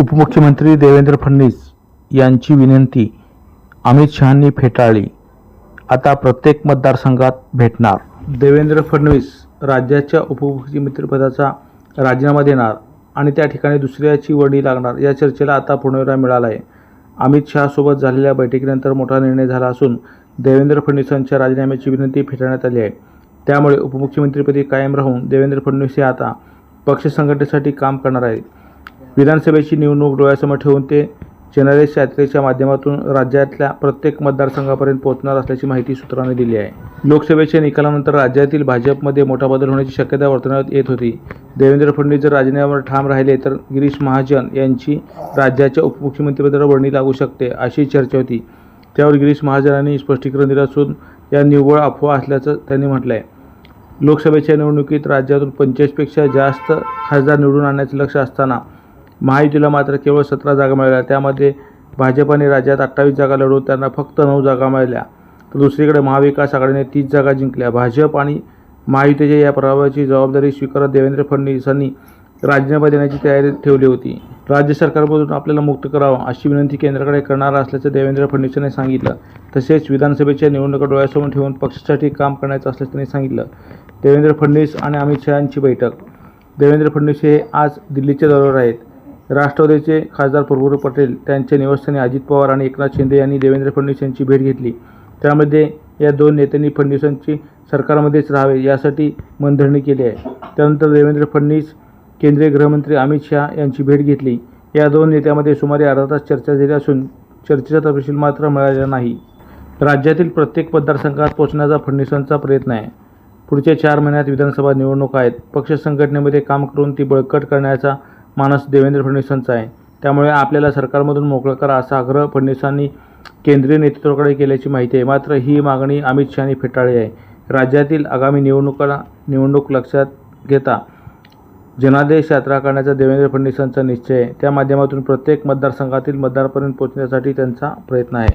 उपमुख्यमंत्री देवेंद्र फडणवीस यांची विनंती अमित शहांनी फेटाळली. आता प्रत्येक मतदारसंघात भेटणार. देवेंद्र फडणवीस राज्याच्या उपमुख्यमंत्रीपदाचा राजीनामा देणार आणि त्या ठिकाणी दुसऱ्याची वडी लागणार या चर्चेला आता पुनर्विराम मिळाला आहे. अमित शहासोबत झालेल्या बैठकीनंतर मोठा निर्णय झाला असून देवेंद्र फडणवीसांच्या राजीनाम्याची विनंती फेटाळण्यात आली आहे. त्यामुळे उपमुख्यमंत्रीपदी कायम राहून देवेंद्र फडणवीस हे आता पक्ष संघटनेसाठी काम करणार आहेत. विधानसभेची निवडणूक डोळ्यासमोर ठेवून ते जनरेश यात्रेच्या माध्यमातून राज्यातल्या प्रत्येक मतदारसंघापर्यंत पोहोचणार असल्याची माहिती सूत्रांनी दिली आहे. लोकसभेच्या निकालानंतर राज्यातील भाजपमध्ये मोठा बदल होण्याची शक्यता वर्तवण्यात येत होती. देवेंद्र फडणवीस जर राजीनाम्यावर ठाम राहिले तर गिरीश महाजन यांची राज्याच्या उपमुख्यमंत्रीपदावर वर्णी लागू शकते अशी चर्चा होती. त्यावर गिरीश महाजनांनी स्पष्टीकरण दिलं असून या निव्वळ अफवा असल्याचं त्यांनी म्हटलं आहे लोकसभेच्या निवडणुकीत राज्यातून पंचवीसपेक्षा जास्त खासदार निवडून आणण्याचं लक्ष असताना महायुतीला मात्र केवळ सतरा जागा मिळाल्या. त्यामध्ये भाजपाने राज्यात अठ्ठावीस जागा लढवून त्यांना फक्त नऊ जागा मिळाल्या. तर दुसरीकडे महाविकास आघाडीने तीस जागा जिंकल्या. भाजप आणि महायुतीच्या या प्रभावाची जबाबदारी स्वीकारत देवेंद्र फडणवीसांनी राजीनामा देण्याची तयारी ठेवली होती. राज्य सरकारमधून आपल्याला मुक्त करावं अशी विनंती केंद्राकडे करणार असल्याचं देवेंद्र फडणवीसांनी सांगितलं. तसेच विधानसभेच्या निवडणुका डोळ्यासमोर ठेवून पक्षासाठी काम करण्याचं असल्याचं त्यांनी सांगितलं. देवेंद्र फडणवीस आणि अमित शहांची बैठक. देवेंद्र फडणवीस हे आज दिल्लीच्या दौऱ्यावर आहेत. राष्ट्रवादीचे खासदार प्रफुल्ल पटेल त्यांच्या निवासस्थानी अजित पवार आणि एकनाथ शिंदे यांनी देवेंद्र फडणवीस यांची भेट घेतली. त्यामध्ये या दोन नेत्यांनी फडणवीसांची सरकारमध्येच राहावे यासाठी मनधरणी केली आहे. त्यानंतर देवेंद्र फडणवीस केंद्रीय गृहमंत्री अमित शहा यांची भेट घेतली. या दोन नेत्यामध्ये सुमारे अर्धा तास चर्चा झाली असून चर्चेचा तपशील मात्र मिळालेला नाही. राज्यातील प्रत्येक मतदारसंघात पोहोचण्याचा फडणवीसांचा प्रयत्न आहे. पुढच्या चार महिन्यात विधानसभा निवडणूक आहेत. पक्ष संघटनेमध्ये काम करून ती बळकट करण्याचा मानस देवेंद्र फडणवीसांचा आहे. त्यामुळे आपल्याला सरकारमधून मोकळं करा असा आग्रह फडणवीसांनी केंद्रीय नेतृत्वाकडे केल्याची माहिती आहे. मात्र ही मागणी अमित शहानी फेटाळली आहे. राज्यातील आगामी निवडणुका निवडणूक लक्षात घेता जनादेश यात्रा करण्याचा देवेंद्र फडणवीसांचा निश्चय आहे. त्या माध्यमातून प्रत्येक मतदारसंघातील मतदारपर्यंत पोहोचण्यासाठी त्यांचा प्रयत्न आहे.